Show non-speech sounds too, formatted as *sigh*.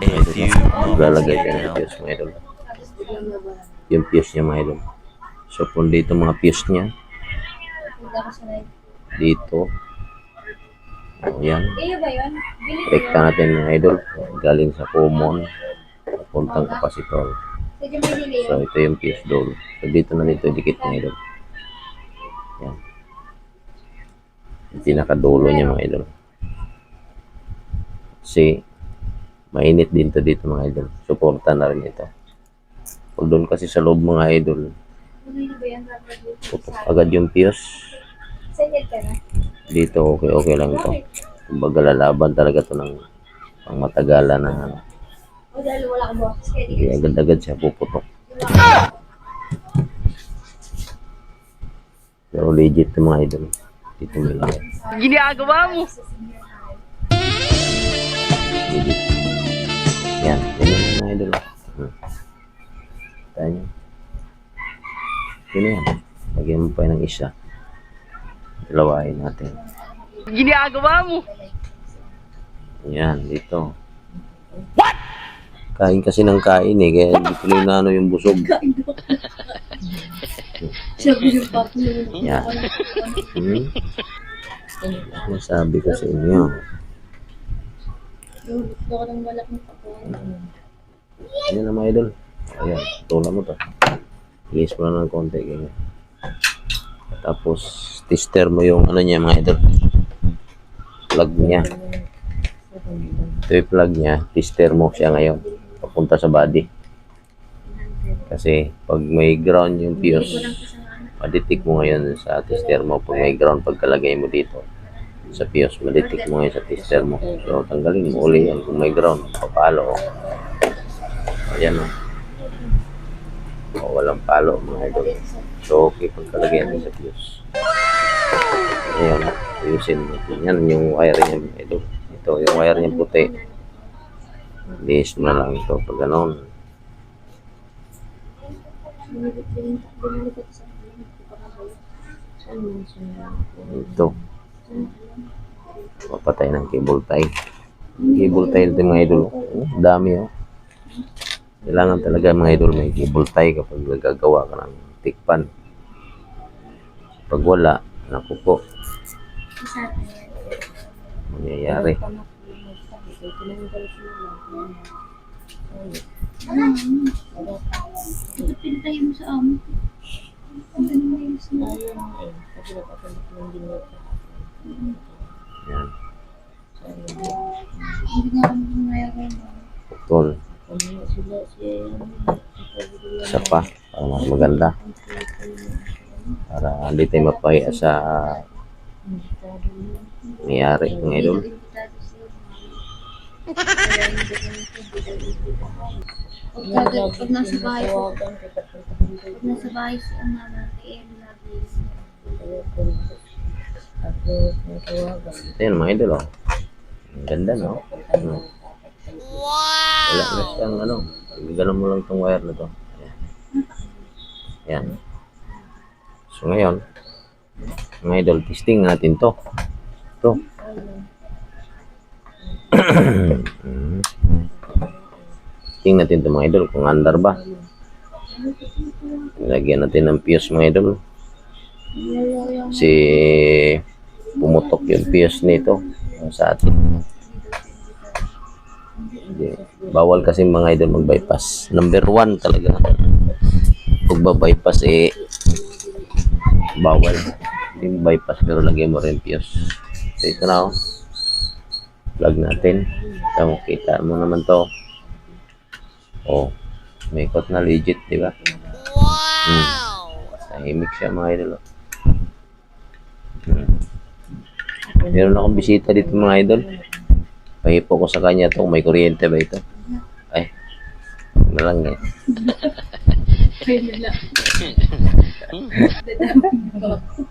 A few Maglalagay moments tayo ng later. fuse mga idol. Yung fuse niya mga idol. So kung dito mga fuse niya, dito. O yan. Iyo ba yun? Bili ko Rekta natin mga idol. Galing sa common. Papuntang kapasitor. Medyo may delay So ito yung fuse door. So dito na dito dikit mga idol. Yan. Yung pinakadulo niya mga idol. Kasi mainit din to dito mga idol. Suporta na rin ito. Pag doon kasi sa loob mga idol, putok agad yung fuse. Dito okay okay lang to. Kumbaga lalaban talaga to ng pang matagalan na ano. Hindi agad-agad siya puputok. Pero legit mga idol. Dito mo lang. Ginagawa mo. Yan. Ganyan yung mga idol. Hmm. Tayo nyo. Yun yan. Lagyan mo pa ng isa. Dalawain natin. Ginagawa mo. Yan, dito. What? Kain kasi ng kain eh, kaya hindi tuloy na ano yung busog. *laughs* Sabi yung papa mo. Yan. Hmm? Ano sabi ko sa inyo? Gusto ko ng balak ng papa. Yan na mga idol. Ayan, tula mo to. Yes mo lang ng konti. Ganyan. Tapos, tester mo yung ano niya mga idol. Plug niya. Ito yung plug niya. Tester mo siya ngayon. Papunta sa body. Kasi, pag may ground yung fuse, madetect mo ngayon sa tester mo. Pag may ground, pagkalagay mo dito sa fuse, madetect mo ngayon sa tester mo. So, tanggalin mo uli yan kung may ground. Papalo. Ayan o. O, walang palo mga idol. So, okay pagkalagay natin sa fuse. Ayan, ayusin mo. Yan yung wire niya mga idol. Ito, yung wire niya puti. Lihis na lang ito pag ganon. Ito. Papatay ng cable tie. Cable tie ito mga idol. Oh, dami oh. Kailangan talaga mga idol may cable tie kapag nagagawa ka ng tikpan. Pag wala, naku po, mangyayari. Ito pinatayin mo sa amo. Ang ganun na yun sa Yan. Hindi nga kami gumaya ko yun. Putol. Isa pa, para mas maganda. Para hindi tayo mapahiya sa nangyayari mga idol. Pag, pag, pag nasa bahay ko, pag nasa bahay si ang nanay, lagi. Ayan mga idol oh. Ang ganda no? Hmm. Wala na siyang ano. Ganun mo lang itong wire na to. Ayan. Ayan. So ngayon, mga idol, testing natin to. To. *clears throat* Testing natin to mga idol kung andar ba. Lagyan natin ng fuse mga idol. Si pumutok yung fuse nito sa atin. Hindi. Bawal kasi mga idol mag-bypass. Number one talaga. Pag bypass eh, bawal. Hindi bypass pero lagyan mo rin fuse. So ito na oh. Plug natin. So kita mo naman to. Oh, may ikot na legit, di ba? Wow! Hmm. Tahimik siya mga idol. oh. Hmm. Meron akong bisita dito mga idol. Pahipo ko sa kanya to, may kuryente ba ito? Ay, na lang eh. Kaya nila. *laughs*